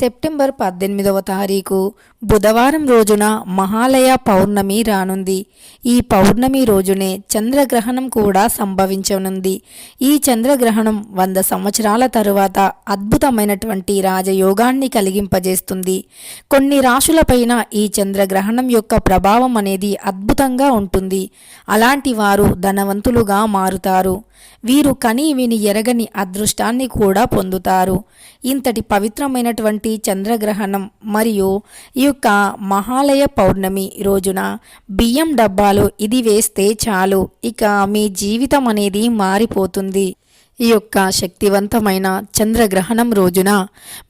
September పద్దెనిమిదవ తారీఖు బుధవారం రోజున మహాలయ పౌర్ణమి రానుంది. ఈ పౌర్ణమి రోజునే చంద్రగ్రహణం కూడా సంభవించనుంది. ఈ చంద్రగ్రహణం వంద సంవత్సరాల తరువాత అద్భుతమైనటువంటి రాజయోగాన్ని కలిగింపజేస్తుంది. కొన్ని రాశులపైన ఈ చంద్రగ్రహణం యొక్క ప్రభావం అనేది అద్భుతంగా ఉంటుంది. అలాంటి వారు ధనవంతులుగా మారుతారు. వీరు కని విని ఎరగని అదృష్టాన్ని కూడా పొందుతారు. ఇంతటి పవిత్రమైనటువంటి చంద్రగ్రహణం మరియు ఈ యొక్క మహాలయ పౌర్ణమి రోజున బియ్యం డబ్బాలు ఇది వేస్తే చాలు. ఇక మీ జీవితం అనేది మారిపోతుంది. ఈ యొక్క శక్తివంతమైన చంద్రగ్రహణం రోజున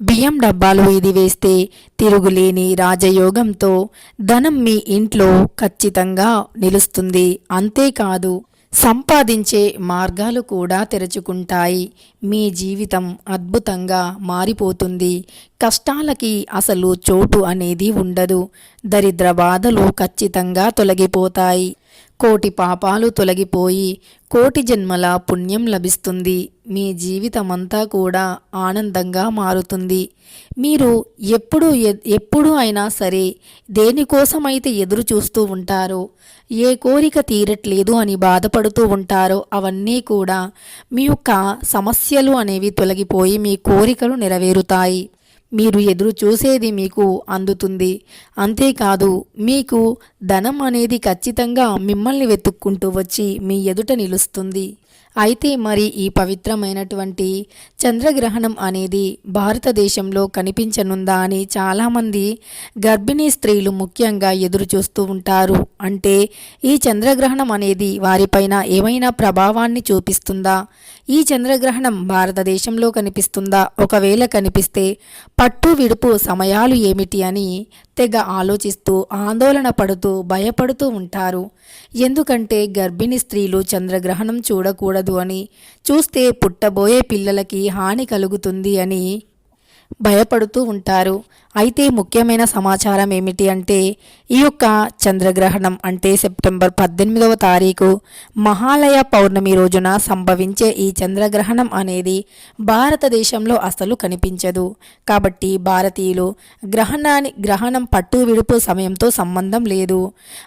బియ్యం డబ్బాలు ఇది వేస్తే తిరుగులేని రాజయోగంతో ధనం మీ ఇంట్లో ఖచ్చితంగా నిలుస్తుంది. అంతేకాదు సంపాదించే మార్గాలు కూడా తెరుచుకుంటాయి. మీ జీవితం అద్భుతంగా మారిపోతుంది. కష్టాలకి అసలు చోటు అనేది ఉండదు. దరిద్ర బాధలు ఖచ్చితంగా తొలగిపోతాయి. కోటి పాపాలు తొలగిపోయి కోటి జన్మల పుణ్యం లభిస్తుంది. మీ జీవితమంతా కూడా ఆనందంగా మారుతుంది. మీరు ఎప్పుడు ఎప్పుడు అయినా సరే దేనికోసమైతే ఎదురు చూస్తూ ఉంటారో ఏ కోరిక తీరట్లేదు అని బాధపడుతూ ఉంటారో అవన్నీ కూడా మీ యొక్క సమస్యలు అనేవి తొలగిపోయి మీ కోరికలు నెరవేరుతాయి. మీరు ఎదురు చూసేది మీకు అందుతుంది. అంతేకాదు మీకు ధనం అనేది ఖచ్చితంగా మిమ్మల్ని వెతుక్కుంటూ వచ్చి మీ ఎదుట నిలుస్తుంది. అయితే మరి ఈ పవిత్రమైనటువంటి చంద్రగ్రహణం అనేది భారతదేశంలో కనిపించనుందా అని చాలామంది గర్భిణీ స్త్రీలు ముఖ్యంగా ఎదురు చూస్తూ ఉంటారు. అంటే ఈ చంద్రగ్రహణం అనేది వారిపైన ఏమైనా ప్రభావాన్ని చూపిస్తుందా? ఈ చంద్రగ్రహణం భారతదేశంలో కనిపిస్తుందా? ఒకవేళ కనిపిస్తే పట్టు విడుపు సమయాలు ఏమిటి అని తెగ ఆలోచిస్తూ ఆందోళన పడుతూ భయపడుతూ ఉంటారు. ఎందుకంటే గర్భిణీ స్త్రీలు చంద్రగ్రహణం చూడకూడదు అని చూస్తే పుట్టబోయే పిల్లలకి హాని కలుగుతుంది అని భయపడుతూ ఉంటారు. అయితే ముఖ్యమైన సమాచారం ఏమిటి అంటే ఈ యొక్క చంద్రగ్రహణం అంటే సెప్టెంబర్ పద్దెనిమిదవ తారీఖు మహాలయ పౌర్ణమి రోజున సంభవించే ఈ చంద్రగ్రహణం అనేది భారతదేశంలో అసలు కనిపించదు. కాబట్టి భారతీయులు గ్రహణాన్ని గ్రహణం పట్టు విడుపు సమయంతో సంబంధం లేదు.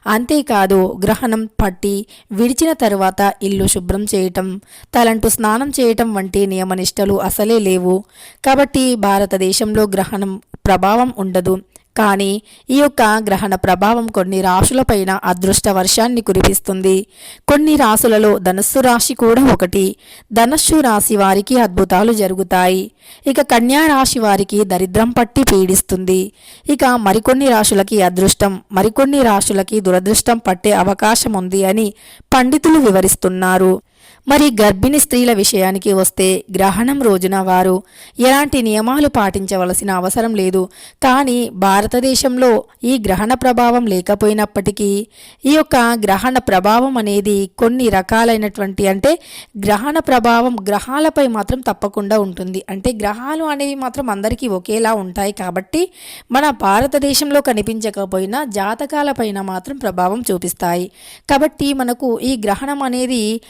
అంతేకాదు గ్రహణం పట్టి విడిచిన తరువాత ఇల్లు శుభ్రం చేయటం తలంటూ స్నానం చేయటం వంటి నియమనిష్టలు అసలే లేవు. కాబట్టి భారతదేశంలో గ్రహణం ప్రభావం ఉండదు. కానీ ఈ యొక్క గ్రహణ ప్రభావం కొన్ని రాశులపైన అదృష్ట వర్షాన్ని కురిపిస్తుంది. కొన్ని రాశులలో ధనస్సు రాశి కూడా ఒకటి. ధనస్సు రాశి వారికి అద్భుతాలు జరుగుతాయి. ఇక కన్యా రాశి వారికి దరిద్రం పట్టి పీడిస్తుంది. ఇక మరికొన్ని రాశులకి అదృష్టం మరికొన్ని రాశులకి దురదృష్టం పట్టే అవకాశం ఉంది అని పండితులు వివరిస్తున్నారు. మరి గర్భిణీ స్త్రీల విషయానికి వస్తే గ్రహణం రోజున వారు ఎలాంటి నియమాలు పాటించవలసిన అవసరం లేదు. కానీ భారతదేశంలో ఈ గ్రహణ ప్రభావం లేకపోయినప్పటికీ ఈ యొక్క గ్రహణ ప్రభావం అనేది కొన్ని రకాలైనటువంటి అంటే గ్రహణ ప్రభావం గ్రహాలపై మాత్రం తప్పకుండా ఉంటుంది. అంటే గ్రహాలు అనేవి మాత్రం అందరికీ ఒకేలా ఉంటాయి కాబట్టి మన భారతదేశంలో కనిపించకపోయినా జాతకాలపైన మాత్రం ప్రభావం చూపిస్తాయి. కాబట్టి మనకు ఈ గ్రహణం అనేది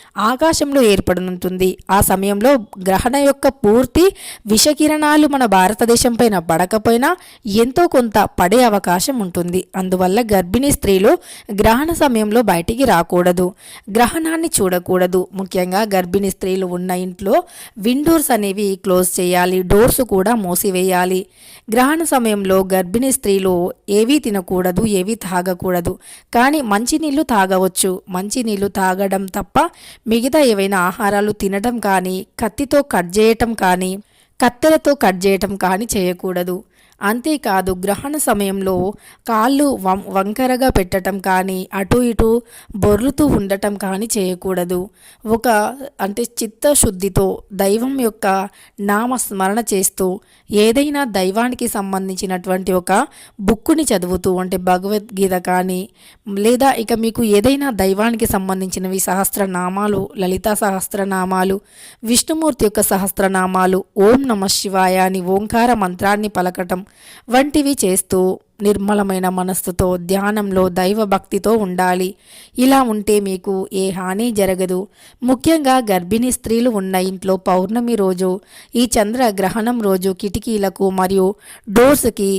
ఆకాశంలో ఏర్పడనుంటుంది. ఆ సమయంలో గ్రహణ యొక్క పూర్తి విషకిరణాలు మన భారతదేశం పైన పడకపోయినా ఎంతో కొంత పడే అవకాశం ఉంటుంది. అందువల్ల గర్భిణీ స్త్రీలు గ్రహణ సమయంలో బయటికి రాకూడదు. గ్రహణాన్ని చూడకూడదు. ముఖ్యంగా గర్భిణీ స్త్రీలు ఉన్న ఇంట్లో విండోర్స్ అనేవి క్లోజ్ చేయాలి. డోర్స్ కూడా మూసివేయాలి. గ్రహణ సమయంలో గర్భిణీ స్త్రీలు ఏవీ తినకూడదు ఏవీ తాగకూడదు. కానీ మంచినీళ్ళు తాగవచ్చు. మంచినీళ్ళు తాగడం తప్ప మిగతా ఏవైనా ఆహారాలు తినడం కానీ కత్తితో కట్ చేయటం కానీ కత్తెరతో కట్ చేయటం కానీ చేయకూడదు. అంతేకాదు గ్రహణ సమయంలో కాళ్ళు వం వంకరగా పెట్టడం కానీ అటు ఇటు బొర్లుతూ ఉండటం కానీ చేయకూడదు. ఒక అంటే చిత్తశుద్ధితో దైవం యొక్క నామస్మరణ చేస్తూ ఏదైనా దైవానికి సంబంధించినటువంటి ఒక బుక్కుని చదువుతూ అంటే భగవద్గీత కానీ లేదా ఇక మీకు ఏదైనా దైవానికి సంబంధించినవి సహస్రనామాలు లలితా సహస్రనామాలు విష్ణుమూర్తి యొక్క సహస్రనామాలు ఓం నమ శివాయ అని ఓంకార మంత్రాన్ని పలకటం వంటివి చేస్తూ నిర్మలమైన మనస్సుతో ధ్యానంలో దైవభక్తితో ఉండాలి. ఇలా ఉంటే మీకు ఏ హాని జరగదు. ముఖ్యంగా గర్భిణీ స్త్రీలు ఉన్న ఇంట్లో పౌర్ణమి రోజు ఈ చంద్ర గ్రహణం రోజు కిటికీలకు మరియు డోర్స్కి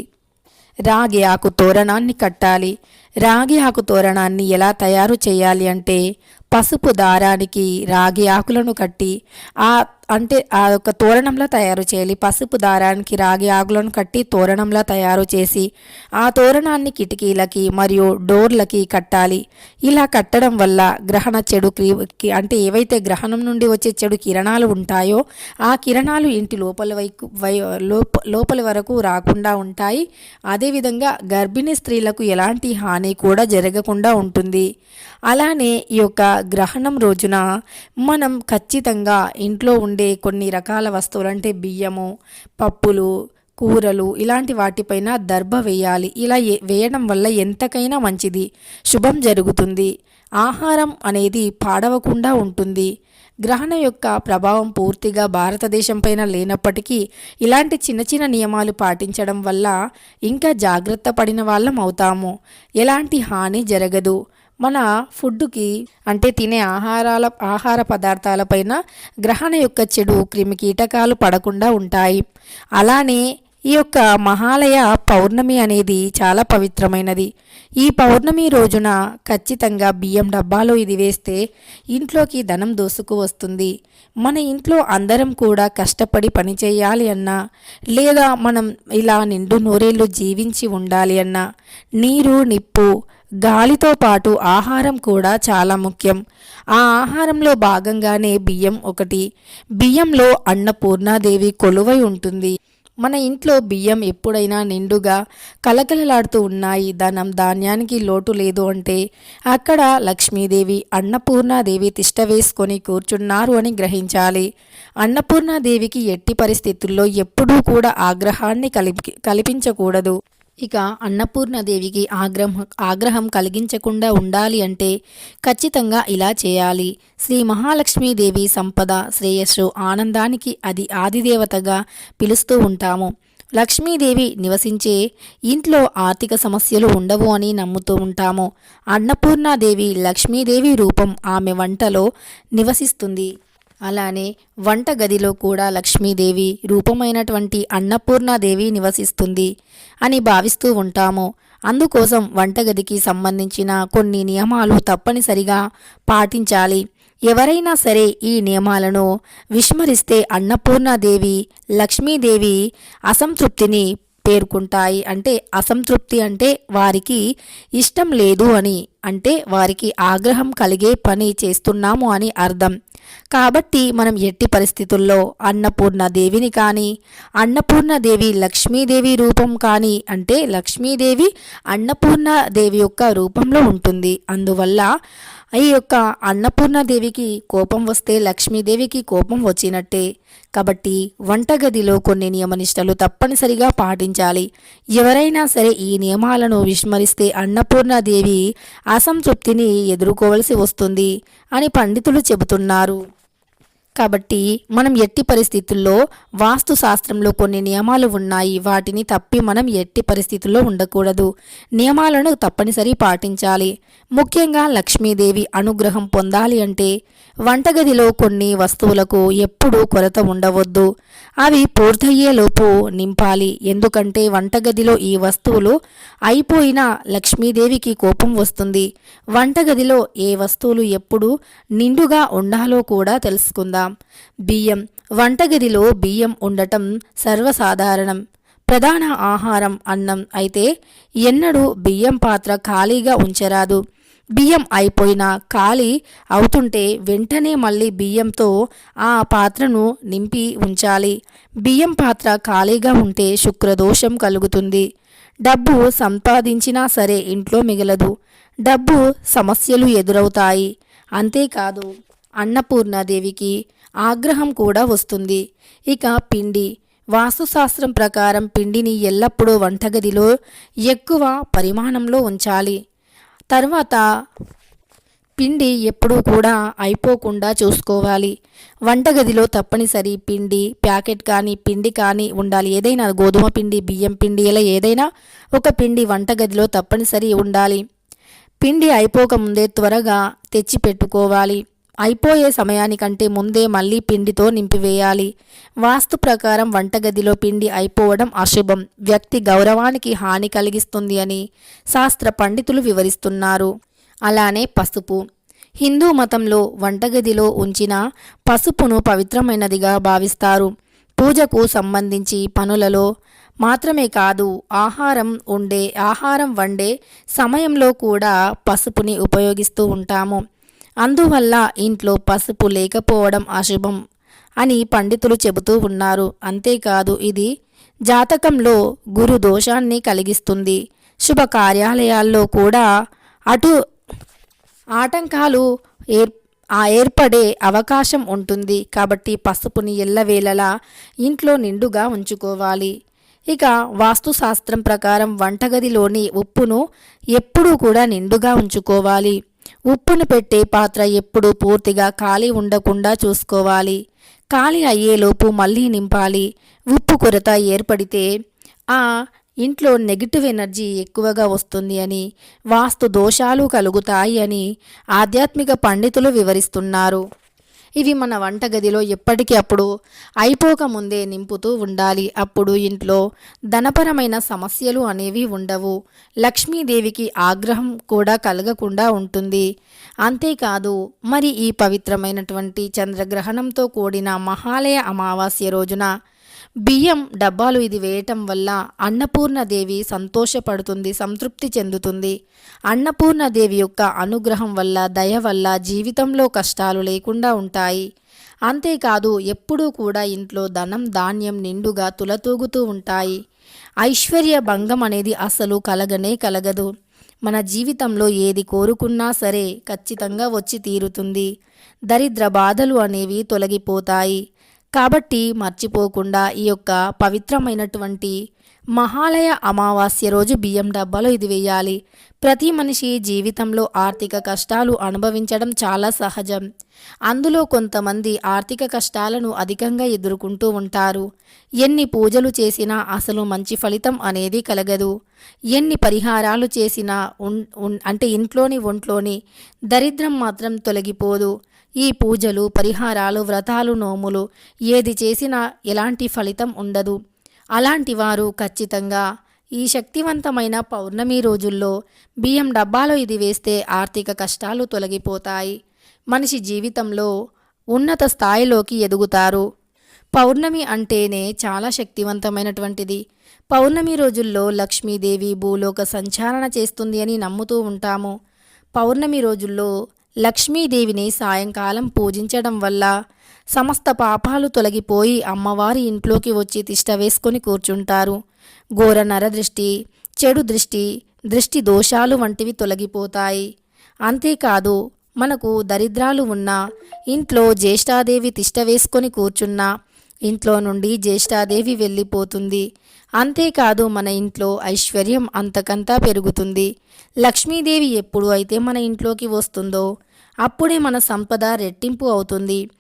రాగి ఆకు తోరణాన్ని కట్టాలి. రాగి ఆకు తోరణాన్ని ఎలా తయారు చేయాలి అంటే పసుపు దారానికి రాగి ఆకులను కట్టి ఆ అంటే ఆ యొక్క తోరణంలా తయారు చేయాలి. పసుపు దారానికి రాగి ఆకులను కట్టి తోరణంలా తయారు చేసి ఆ తోరణాన్ని కిటికీలకి మరియు డోర్లకి కట్టాలి. ఇలా కట్టడం వల్ల గ్రహణ చెడు అంటే ఏవైతే గ్రహణం నుండి వచ్చే చెడు కిరణాలు ఉంటాయో ఆ కిరణాలు ఇంటి లోపల వైపు వై లోప వరకు రాకుండా ఉంటాయి. అదేవిధంగా గర్భిణీ స్త్రీలకు ఎలాంటి హాని కూడా జరగకుండా ఉంటుంది. అలానే ఈ యొక్క గ్రహణం రోజున మనం ఖచ్చితంగా ఇంట్లో ఉండే కొన్ని రకాల వస్తువులు అంటే బియ్యము పప్పులు కూరలు ఇలాంటి వాటిపైన దర్భ వేయాలి. ఇలా వేయడం వల్ల ఎంతకైనా మంచిది. శుభం జరుగుతుంది. ఆహారం అనేది పాడవకుండా ఉంటుంది. గ్రహణం యొక్క ప్రభావం పూర్తిగా భారతదేశం పైన లేనప్పటికీ ఇలాంటి చిన్న చిన్న నియమాలు పాటించడం వల్ల ఇంకా జాగ్రత్త పడిన వాళ్ళం అవుతాము. ఎలాంటి హాని జరగదు. మన ఫుడ్కి అంటే తినే ఆహారాల ఆహార పదార్థాలపైన గ్రహణ యొక్క చెడు క్రిమి కీటకాలు పడకుండా ఉంటాయి. అలానే ఈ యొక్క మహాలయ పౌర్ణమి అనేది చాలా పవిత్రమైనది. ఈ పౌర్ణమి రోజున ఖచ్చితంగా బియ్యం డబ్బాలో ఇది వేస్తే ఇంట్లోకి ధనం దోసుకు వస్తుంది. మన ఇంట్లో అందరం కూడా కష్టపడి పని చేయాలి అన్నా లేదా మనం ఇలా నిండు నూరేళ్ళు జీవించి ఉండాలి అన్నా నీరు నిప్పు గాలితో పాటు ఆహారం కూడా చాలా ముఖ్యం. ఆ ఆహారంలో భాగంగానే బియ్యం ఒకటి. బియ్యంలో అన్నపూర్ణాదేవి కొలువై ఉంటుంది. మన ఇంట్లో బియ్యం ఎప్పుడైనా నిండుగా కలకలలాడుతూ ఉన్నాయి. ధనం ధాన్యానికి లోటు లేదు అంటే అక్కడ లక్ష్మీదేవి అన్నపూర్ణాదేవి తిష్ట వేసుకొని కూర్చున్నారు అని గ్రహించాలి. అన్నపూర్ణాదేవికి ఎట్టి పరిస్థితుల్లో ఎప్పుడూ కూడా ఆగ్రహాన్ని కలిపి కల్పించకూడదు. ఇక అన్నపూర్ణదేవికి ఆగ్రహం ఆగ్రహం కలిగించకుండా ఉండాలి అంటే ఖచ్చితంగా ఇలా చేయాలి. శ్రీ మహాలక్ష్మీదేవి సంపద శ్రేయస్సు ఆనందానికి అది ఆదిదేవతగా పిలుస్తూ ఉంటాము. లక్ష్మీదేవి నివసించే ఇంట్లో ఆర్థిక సమస్యలు ఉండవు అని నమ్ముతూ ఉంటాము. అన్నపూర్ణాదేవి లక్ష్మీదేవి రూపం ఆమె వంటలో నివసిస్తుంది. అలానే వంటగదిలో కూడా లక్ష్మీదేవి రూపమైనటువంటి అన్నపూర్ణాదేవి నివసిస్తుంది అని భావిస్తూ ఉంటాము. అందుకోసం వంటగదికి సంబంధించిన కొన్ని నియమాలు తప్పనిసరిగా పాటించాలి. ఎవరైనా సరే ఈ నియమాలను విస్మరిస్తే అన్నపూర్ణాదేవి లక్ష్మీదేవి అసంతృప్తిని పేర్కొంటాయి. అంటే అసంతృప్తి అంటే వారికి ఇష్టం లేదు అని అంటే వారికి ఆగ్రహం కలిగే పని చేస్తున్నాము అని అర్థం. కాబట్టి మనం ఎట్టి పరిస్థితుల్లో అన్నపూర్ణ దేవిని కానీ అన్నపూర్ణ దేవి లక్ష్మీదేవి రూపం కానీ అంటే లక్ష్మీదేవి అన్నపూర్ణ దేవి యొక్క రూపంలో ఉంటుంది. అందువల్ల ఈ యొక్క అన్నపూర్ణాదేవికి కోపం వస్తే లక్ష్మీదేవికి కోపం వచ్చినట్టే. కాబట్టి వంటగదిలో కొన్ని నియమనిష్టలు తప్పనిసరిగా పాటించాలి. ఎవరైనా సరే ఈ నియమాలను విస్మరిస్తే అన్నపూర్ణాదేవి అసంతృప్తిని ఎదుర్కోవలసి వస్తుంది అని పండితులు చెబుతున్నారు. కాబట్టి మనం ఎట్టి పరిస్థితుల్లో వాస్తు శాస్త్రంలో కొన్ని నియమాలు ఉన్నాయి. వాటిని తప్పి మనం ఎట్టి పరిస్థితుల్లో ఉండకూడదు. నియమాలను తప్పనిసరి పాటించాలి. ముఖ్యంగా లక్ష్మీదేవి అనుగ్రహం పొందాలి అంటే వంటగదిలో కొన్ని వస్తువులకు ఎప్పుడూ కొరత ఉండవద్దు. అవి పూర్తయ్యేలోపు నింపాలి. ఎందుకంటే వంటగదిలో ఈ వస్తువులు అయిపోయినా లక్ష్మీదేవికి కోపం వస్తుంది. వంటగదిలో ఏ వస్తువులు ఎప్పుడు నిండుగా ఉండాలో కూడా తెలుసుకుందాం. బియ్యం. వంటగదిలో బియ్యం ఉండటం సర్వసాధారణం. ప్రధాన ఆహారం అన్నం అయితే ఎన్నడూ బియ్యం పాత్ర ఖాళీగా ఉంచరాదు. బియ్యం అయిపోయినా ఖాళీ అవుతుంటే వెంటనే మళ్ళీ బియ్యంతో ఆ పాత్రను నింపి ఉంచాలి. బియ్యం పాత్ర ఖాళీగా ఉంటే శుక్రదోషం కలుగుతుంది. డబ్బు సంపాదించినా సరే ఇంట్లో మిగలదు. డబ్బు సమస్యలు ఎదురవుతాయి. అంతేకాదు అన్నపూర్ణాదేవికి ఆగ్రహం కూడా వస్తుంది. ఇక పిండి. వాస్తుశాస్త్రం ప్రకారం పిండిని ఎల్లప్పుడూ వంటగదిలో ఎక్కువ పరిమాణంలో ఉంచాలి. తర్వాత పిండి ఎప్పుడూ కూడా అయిపోకుండా చూసుకోవాలి. వంటగదిలో తప్పనిసరి పిండి ప్యాకెట్ కానీ పిండి కానీ ఉండాలి. ఏదైనా గోధుమ పిండి బియ్యం పిండి ఇలా ఏదైనా ఒక పిండి వంటగదిలో తప్పనిసరి ఉండాలి. పిండి అయిపోకముందే త్వరగా తెచ్చి పెట్టుకోవాలి. అయిపోయే సమయానికంటే ముందే మళ్ళీ పిండితో నింపివేయాలి. వాస్తు ప్రకారం వంటగదిలో పిండి అయిపోవడం అశుభం. వ్యక్తి గౌరవానికి హాని కలిగిస్తుంది అని శాస్త్ర పండితులు వివరిస్తున్నారు. అలానే పసుపు. హిందూ మతంలో వంటగదిలో ఉంచిన పసుపును పవిత్రమైనదిగా భావిస్తారు. పూజకు సంబంధించి పనులలో మాత్రమే కాదు ఆహారం ఉండే ఆహారం వండే సమయంలో కూడా పసుపుని ఉపయోగిస్తూ ఉంటాము. అందువల్ల ఇంట్లో పసుపు లేకపోవడం అశుభం అని పండితులు చెబుతూ ఉన్నారు. అంతేకాదు ఇది జాతకంలో గురు దోషాన్ని కలిగిస్తుంది. శుభ కార్యాలయాల్లో కూడా అటు ఆటంకాలు ఏర్ ఆ ఏర్పడే అవకాశం ఉంటుంది. కాబట్టి పసుపుని ఎల్లవేళలా ఇంట్లో నిండుగా ఉంచుకోవాలి. ఇక వాస్తుశాస్త్రం ప్రకారం వంటగదిలోని ఉప్పును ఎప్పుడూ కూడా నిండుగా ఉంచుకోవాలి. ఉప్పును పెట్టే పాత్ర ఎప్పుడూ పూర్తిగా ఖాళీ ఉండకుండా చూసుకోవాలి. ఖాళీ అయ్యేలోపు మళ్ళీ నింపాలి. ఉప్పు కొరత ఏర్పడితే ఆ ఇంట్లో నెగిటివ్ ఎనర్జీ ఎక్కువగా వస్తుంది అని వాస్తు దోషాలు కలుగుతాయి అని ఆధ్యాత్మిక పండితులు వివరిస్తున్నారు. ఇవి మన వంటగదిలో ఎప్పటికీ అప్పుడు అయిపోక ముందే నింపుతూ ఉండాలి. అప్పుడు ఇంట్లో ధనపరమైన సమస్యలు అనేవి ఉండవు. లక్ష్మీదేవికి ఆగ్రహం కూడా కలగకుండా ఉంటుంది. అంతేకాదు మరి ఈ పవిత్రమైనటువంటి చంద్రగ్రహణంతో కూడిన మహాలయ అమావాస్య రోజున బియ్యం డబ్బాలు ఇది వేయటం వల్ల అన్నపూర్ణదేవి సంతోషపడుతుంది సంతృప్తి చెందుతుంది. అన్నపూర్ణదేవి యొక్క అనుగ్రహం వల్ల దయ వల్ల జీవితంలో కష్టాలు లేకుండా ఉంటాయి. అంతేకాదు ఎప్పుడూ కూడా ఇంట్లో ధనం ధాన్యం నిండుగా తులతూగుతూ ఉంటాయి. ఐశ్వర్య భంగం అనేది అసలు కలగనే కలగదు. మన జీవితంలో ఏది కోరుకున్నా సరే ఖచ్చితంగా వచ్చి తీరుతుంది. దరిద్ర బాధలు అనేవి తొలగిపోతాయి. కాబట్టి మర్చిపోకుండా ఈ యొక్క పవిత్రమైనటువంటి మహాలయ అమావాస్య రోజు బియ్యం డబ్బాలో ఇది వేయాలి. ప్రతి మనిషి జీవితంలో ఆర్థిక కష్టాలు అనుభవించడం చాలా సహజం. అందులో కొంతమంది ఆర్థిక కష్టాలను అధికంగా ఎదుర్కొంటూ ఉంటారు. ఎన్ని పూజలు చేసినా అసలు మంచి ఫలితం అనేది కలగదు. ఎన్ని పరిహారాలు చేసినా అంటే ఇంట్లోని ఒంట్లోని దరిద్రం మాత్రం తొలగిపోదు. ఈ పూజలు పరిహారాలు వ్రతాలు నోములు ఏది చేసినా ఎలాంటి ఫలితం ఉండదు. అలాంటి వారు ఖచ్చితంగా ఈ శక్తివంతమైన పౌర్ణమి రోజుల్లో బియ్యం డబ్బాలో ఇది వేస్తే ఆర్థిక కష్టాలు తొలగిపోతాయి. మనిషి జీవితంలో ఉన్నత స్థాయిలోకి ఎదుగుతారు. పౌర్ణమి అంటేనే చాలా శక్తివంతమైనటువంటిది. పౌర్ణమి రోజుల్లో లక్ష్మీదేవి భూలోక సంచారణ చేస్తుంది అని నమ్ముతూ ఉంటాము. పౌర్ణమి రోజుల్లో లక్ష్మీదేవిని సాయంకాలం పూజించడం వల్ల సమస్త పాపాలు తొలగిపోయి అమ్మవారి ఇంట్లోకి వచ్చి తిష్ట వేసుకొని కూర్చుంటారు. ఘోర నరదృష్టి చెడు దృష్టి దృష్టి దోషాలు వంటివి తొలగిపోతాయి. అంతేకాదు మనకు దరిద్రాలు ఉన్నా ఇంట్లో జ్యేష్ఠాదేవి తిష్ట వేసుకొని కూర్చున్నా ఇంట్లో నుండి జ్యేష్ఠాదేవి వెళ్ళిపోతుంది. అంతేకాదు మన ఇంట్లో ఐశ్వర్యం అంతకంతా పెరుగుతుంది. లక్ష్మీదేవి ఎప్పుడు అయితే మన ఇంట్లోకి వస్తుందో అప్పుడే మన సంపద రెట్టింపు అవుతుంది.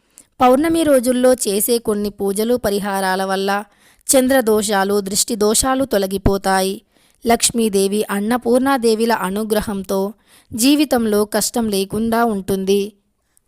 పౌర్ణమి రోజుల్లో చేసే కొన్ని పూజలు పరిహారాల వల్ల చంద్రదోషాలు దృష్టి దోషాలు తొలగిపోతాయి. లక్ష్మీదేవి అన్నపూర్ణాదేవిల అనుగ్రహంతో జీవితంలో కష్టం లేకుండా ఉంటుంది.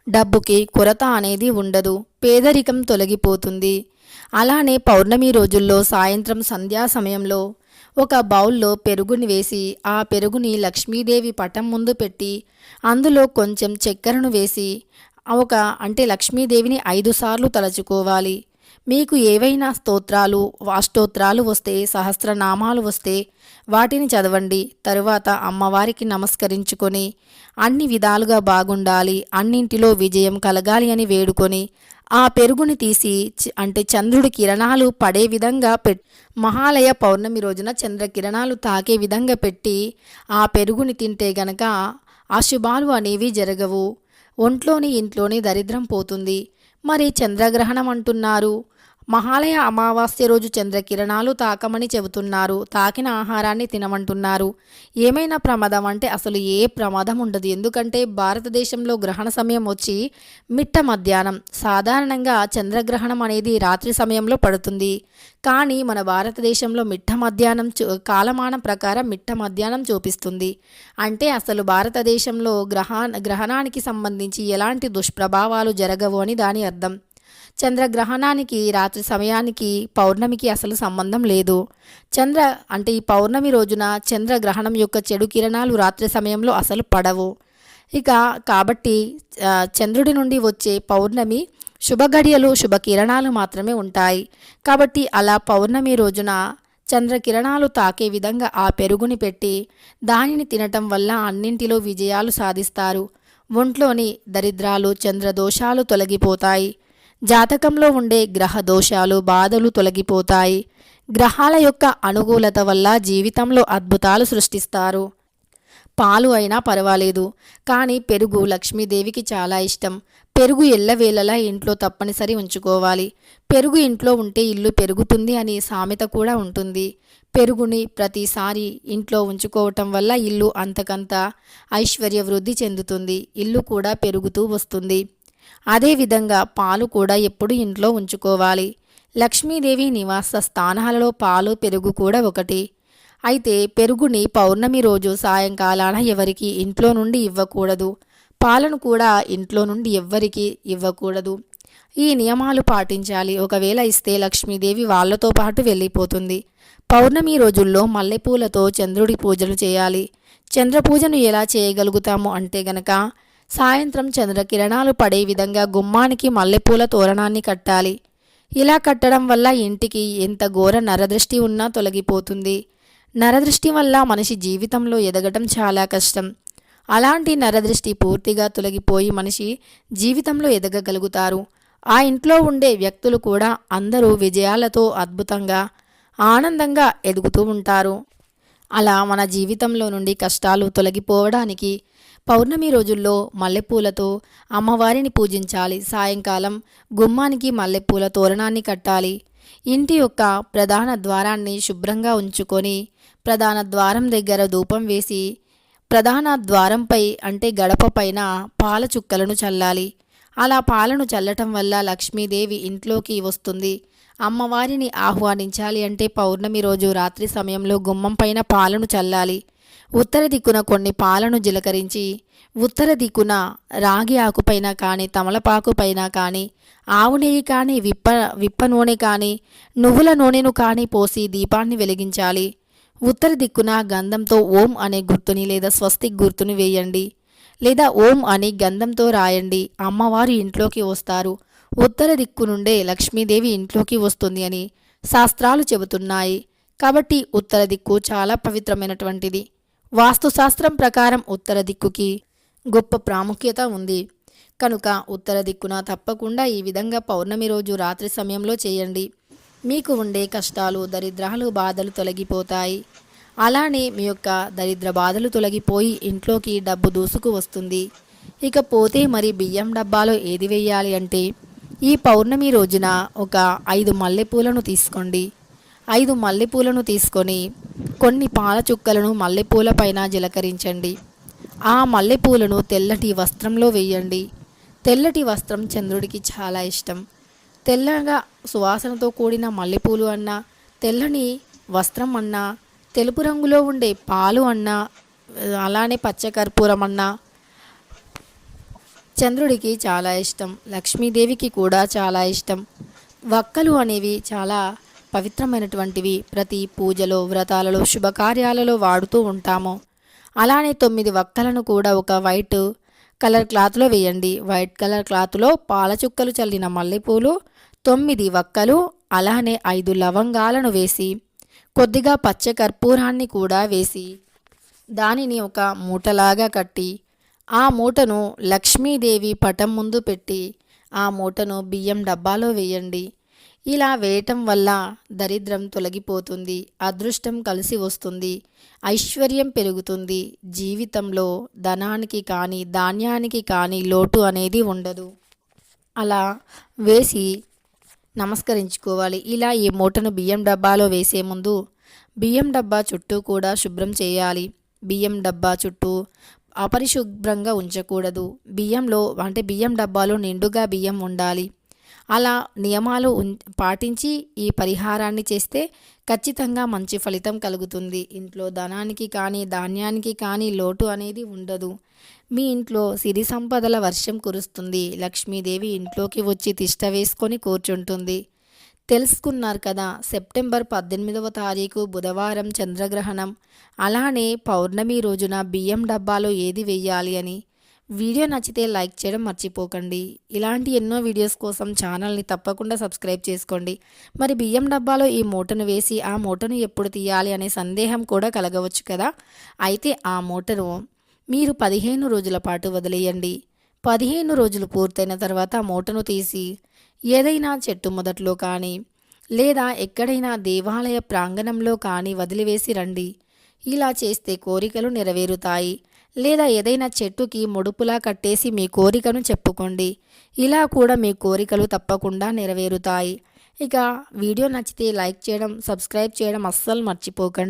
డబ్బుకి కొరత అనేది ఉండదు. పేదరికం తొలగిపోతుంది. అలానే పౌర్ణమి రోజుల్లో సాయంత్రం సంధ్యా సమయంలో ఒక బౌల్లో పెరుగుని వేసి ఆ పెరుగుని లక్ష్మీదేవి పటం ముందు పెట్టి అందులో కొంచెం చక్కెరను వేసి ఒక అంటే లక్ష్మీదేవిని ఐదు సార్లు తలచుకోవాలి. మీకు ఏవైనా స్తోత్రాలు వాష్టోత్రాలు వస్తే సహస్రనామాలు వస్తే వాటిని చదవండి. తరువాత అమ్మవారికి నమస్కరించుకొని అన్ని విధాలుగా బాగుండాలి అన్నింటిలో విజయం కలగాలి అని వేడుకొని ఆ పెరుగుని తీసి అంటే చంద్రుడి కిరణాలు పడే విధంగా పెట్ మహాలయ పౌర్ణమి రోజున చంద్ర కిరణాలు తాకే విధంగా పెట్టి ఆ పెరుగుని తింటే గనక అశుభాలు అనేవి జరగవు. ఒంట్లోని ఇంట్లోని దరిద్రం పోతుంది. మరి చంద్రగ్రహణం అంటున్నారు. మహాలయ అమావాస్య రోజు చంద్రకిరణాలు తాకమని చెబుతున్నారు. తాకిన ఆహారాన్ని తినమంటున్నారు. ఏమైనా ప్రమాదం అంటే అసలు ఏ ప్రమాదం ఉండదు. ఎందుకంటే భారతదేశంలో గ్రహణ సమయం వచ్చి మిట్ట మధ్యాహ్నం. సాధారణంగా చంద్రగ్రహణం అనేది రాత్రి సమయంలో పడుతుంది. కానీ మన భారతదేశంలో మిట్ట మధ్యాహ్నం చూ కాలమానం ప్రకారం మిట్ట మధ్యాహ్నం చూపిస్తుంది. అంటే అసలు భారతదేశంలో గ్రహ గ్రహణానికి సంబంధించి ఎలాంటి దుష్ప్రభావాలు జరగవు అని దాని అర్థం. చంద్రగ్రహణానికి రాత్రి సమయానికి పౌర్ణమికి అసలు సంబంధం లేదు. చంద్ర అంటే ఈ పౌర్ణమి రోజున చంద్రగ్రహణం యొక్క చెడు కిరణాలు రాత్రి సమయంలో అసలు పడవు. ఇక కాబట్టి చంద్రుడి నుండి వచ్చే పౌర్ణమి శుభగడియలు శుభకిరణాలు మాత్రమే ఉంటాయి. కాబట్టి అలా పౌర్ణమి రోజున చంద్రకిరణాలు తాకే విధంగా ఆ పెరుగుని పెట్టి దానిని తినటం వల్ల అన్నింటిలో విజయాలు సాధిస్తారు. ఒంట్లోని దరిద్రాలు చంద్రదోషాలు తొలగిపోతాయి. జాతకంలో ఉండే గ్రహ దోషాలు బాధలు తొలగిపోతాయి. గ్రహాల యొక్క అనుకూలత వల్ల జీవితంలో అద్భుతాలు సృష్టిస్తారు. పాలు అయినా పర్వాలేదు కానీ పెరుగు లక్ష్మీదేవికి చాలా ఇష్టం. పెరుగు ఎల్లవేళలా ఇంట్లో తప్పనిసరి ఉంచుకోవాలి. పెరుగు ఇంట్లో ఉంటే ఇల్లు పెరుగుతుంది అని సామెత కూడా ఉంటుంది. పెరుగుని ప్రతిసారి ఇంట్లో ఉంచుకోవటం వల్ల ఇల్లు అంతకంత ఐశ్వర్య వృద్ధి చెందుతుంది. ఇల్లు కూడా పెరుగుతూ వస్తుంది. అదేవిధంగా పాలు కూడా ఎప్పుడు ఇంట్లో ఉంచుకోవాలి. లక్ష్మీదేవి నివాస స్థానాలలో పాలు పెరుగు కూడా ఒకటి. అయితే పెరుగుని పౌర్ణమి రోజు సాయంకాలాన ఎవరికి ఇంట్లో నుండి ఇవ్వకూడదు. పాలను కూడా ఇంట్లో నుండి ఎవ్వరికి ఇవ్వకూడదు. ఈ నియమాలు పాటించాలి. ఒకవేళ ఇస్తే లక్ష్మీదేవి వాళ్ళతో పాటు వెళ్ళిపోతుంది. పౌర్ణమి రోజుల్లో మల్లెపూలతో చంద్రుడి పూజలు చేయాలి. చంద్రపూజను ఎలా చేయగలుగుతాము అంటే గనక సాయంత్రం చంద్రకిరణాలు పడే విధంగా గుమ్మానికి మల్లెపూల తోరణాన్ని కట్టాలి. ఇలా కట్టడం వల్ల ఇంటికి ఎంత ఘోర నరదృష్టి ఉన్నా తొలగిపోతుంది. నరదృష్టి వల్ల మనిషి జీవితంలో ఎదగటం చాలా కష్టం. అలాంటి నరదృష్టి పూర్తిగా తొలగిపోయి మనిషి జీవితంలో ఎదగగలుగుతారు. ఆ ఇంట్లో ఉండే వ్యక్తులు కూడా అందరూ విజయాలతో అద్భుతంగా ఆనందంగా ఎదుగుతూ ఉంటారు. అలా మన జీవితంలో నుండి కష్టాలు తొలగిపోవడానికి పౌర్ణమి రోజుల్లో మల్లెపూలతో అమ్మవారిని పూజించాలి. సాయంకాలం గుమ్మానికి మల్లెపూల తోరణాన్ని కట్టాలి. ఇంటి యొక్క ప్రధాన ద్వారాన్ని శుభ్రంగా ఉంచుకొని ప్రధాన ద్వారం దగ్గర ధూపం వేసి ప్రధాన ద్వారంపై అంటే గడప పైన పాల చుక్కలను చల్లాలి. అలా పాలను చల్లటం వల్ల లక్ష్మీదేవి ఇంట్లోకి వస్తుంది. అమ్మవారిని ఆహ్వానించాలి అంటే పౌర్ణమి రోజు రాత్రి సమయంలో గుమ్మం పైన పాలను చల్లాలి. ఉత్తర దిక్కున కొన్ని పాలను జిలకరించి ఉత్తర దిక్కున రాగి ఆకుపైన కానీ తమలపాకుపైన కానీ ఆవు నెయ్యి కానీ విప్ప విప్ప నూనె కానీ నువ్వుల నూనెను కానీ పోసి దీపాన్ని వెలిగించాలి. ఉత్తర దిక్కున గంధంతో ఓం అనే గుర్తుని లేదా స్వస్తిక్ గుర్తుని వేయండి. లేదా ఓం అని గంధంతో రాయండి. అమ్మవారు ఇంట్లోకి వస్తారు. ఉత్తర దిక్కు నుండే లక్ష్మీదేవి ఇంట్లోకి వస్తుంది అని శాస్త్రాలు చెబుతున్నాయి. కాబట్టి ఉత్తర దిక్కు చాలా పవిత్రమైనటువంటిది. వాస్తుశాస్త్రం ప్రకారం ఉత్తర దిక్కుకి గొప్ప ప్రాముఖ్యత ఉంది. కనుక ఉత్తర దిక్కున తప్పకుండా ఈ విధంగా పౌర్ణమి రోజు రాత్రి సమయంలో చేయండి. మీకు ఉండే కష్టాలు దరిద్రాలు బాధలు తొలగిపోతాయి. అలానే మీ యొక్క దరిద్ర బాధలు తొలగిపోయి ఇంట్లోకి డబ్బు దూసుకు వస్తుంది. ఇక పోతే మరి బియ్యం డబ్బాలో ఏది వేయాలి అంటే ఈ పౌర్ణమి రోజున ఒక ఐదు మల్లెపూలను తీసుకోండి. ఐదు మల్లెపూలను తీసుకొని కొన్ని పాల చుక్కలను మల్లెపూల పైన జీలకరించండి. ఆ మల్లెపూలను తెల్లటి వస్త్రంలో వేయండి. తెల్లటి వస్త్రం చంద్రుడికి చాలా ఇష్టం. తెల్లగా సువాసనతో కూడిన మల్లెపూలు అన్నా తెల్లని వస్త్రం అన్నా తెలుపు రంగులో ఉండే పాలు అన్నా అలానే పచ్చకర్పూరం అన్నా చంద్రుడికి చాలా ఇష్టం. లక్ష్మీదేవికి కూడా చాలా ఇష్టం. వక్కలు అనేవి చాలా పవిత్రమైనటువంటివి ప్రతి పూజలో వ్రతాలలో శుభకార్యాలలో వాడుతూ ఉంటాము. అలానే తొమ్మిది వక్కలను కూడా ఒక వైట్ కలర్ క్లాత్లో వేయండి. వైట్ కలర్ క్లాత్లో పాల చుక్కలు చల్లిన మల్లెపూలు తొమ్మిది వక్కలు అలానే ఐదు లవంగాలను వేసి కొద్దిగా పచ్చ కర్పూరాన్ని కూడా వేసి దానిని ఒక మూటలాగా కట్టి ఆ మూటను లక్ష్మీదేవి పటం ముందు పెట్టి ఆ మూటను బియ్యం డబ్బాలో వేయండి. ఇలా వేయటం వల్ల దరిద్రం తొలగిపోతుంది అదృష్టం కలిసి వస్తుంది ఐశ్వర్యం పెరుగుతుంది జీవితంలో ధనానికి కానీ ధాన్యానికి కానీ లోటు అనేది ఉండదు. అలా వేసి నమస్కరించుకోవాలి. ఇలా ఈ మూటను బియ్యం డబ్బాలో వేసే ముందు బియ్యం డబ్బా చుట్టూ కూడా శుభ్రం చేయాలి. బియ్యం డబ్బా చుట్టూ అపరిశుభ్రంగా ఉంచకూడదు. బియ్యంలో అంటే బియ్యం డబ్బాలో నిండుగా బియ్యం ఉండాలి. అలా నియమాలు పాటించి ఈ పరిహారాన్ని చేస్తే ఖచ్చితంగా మంచి ఫలితం కలుగుతుంది. ఇంట్లో ధనానికి కానీ ధాన్యానికి కానీ లోటు అనేది ఉండదు. మీ ఇంట్లో సిరి సంపదల వర్షం కురుస్తుంది. లక్ష్మీదేవి ఇంట్లోకి వచ్చి తిష్ట వేసుకొని కూర్చుంటుంది. తెలుసుకున్నారు కదా సెప్టెంబర్ పద్దెనిమిదవ తారీఖు బుధవారం చంద్రగ్రహణం. అలానే పౌర్ణమి రోజున బియ్యం డబ్బాలో ఏది వెయ్యాలి అని. వీడియో నచ్చితే లైక్ చేయడం మర్చిపోకండి. ఇలాంటి ఎన్నో వీడియోస్ కోసం ఛానల్ని తప్పకుండా సబ్స్క్రైబ్ చేసుకోండి. మరి బియ్యం డబ్బాలో ఈ మూటను వేసి ఆ మూటను ఎప్పుడు తీయాలి అనే సందేహం కూడా కలగవచ్చు కదా? అయితే ఆ మూటను మీరు పదిహేను రోజుల పాటు వదిలేయండి. పదిహేను రోజులు పూర్తయిన తర్వాత ఆ మూటను తీసి ఏదైనా చెట్టు మొదట్లో కానీ లేదా ఎక్కడైనా దేవాలయ ప్రాంగణంలో కానీ వదిలివేసి రండి. ఇలా చేస్తే కోరికలు నెరవేరుతాయి. లేదా ఏదైనా చెట్టుకి ముడుపులా కట్టేసి మీ కోరికను చెప్పుకోండి. ఇలా కూడా మీ కోరికలు తప్పకుండా నెరవేరుతాయి. ఇక వీడియో నచ్చితే లైక్ చేయడం సబ్స్క్రైబ్ చేయడం అస్సలు మర్చిపోకండి.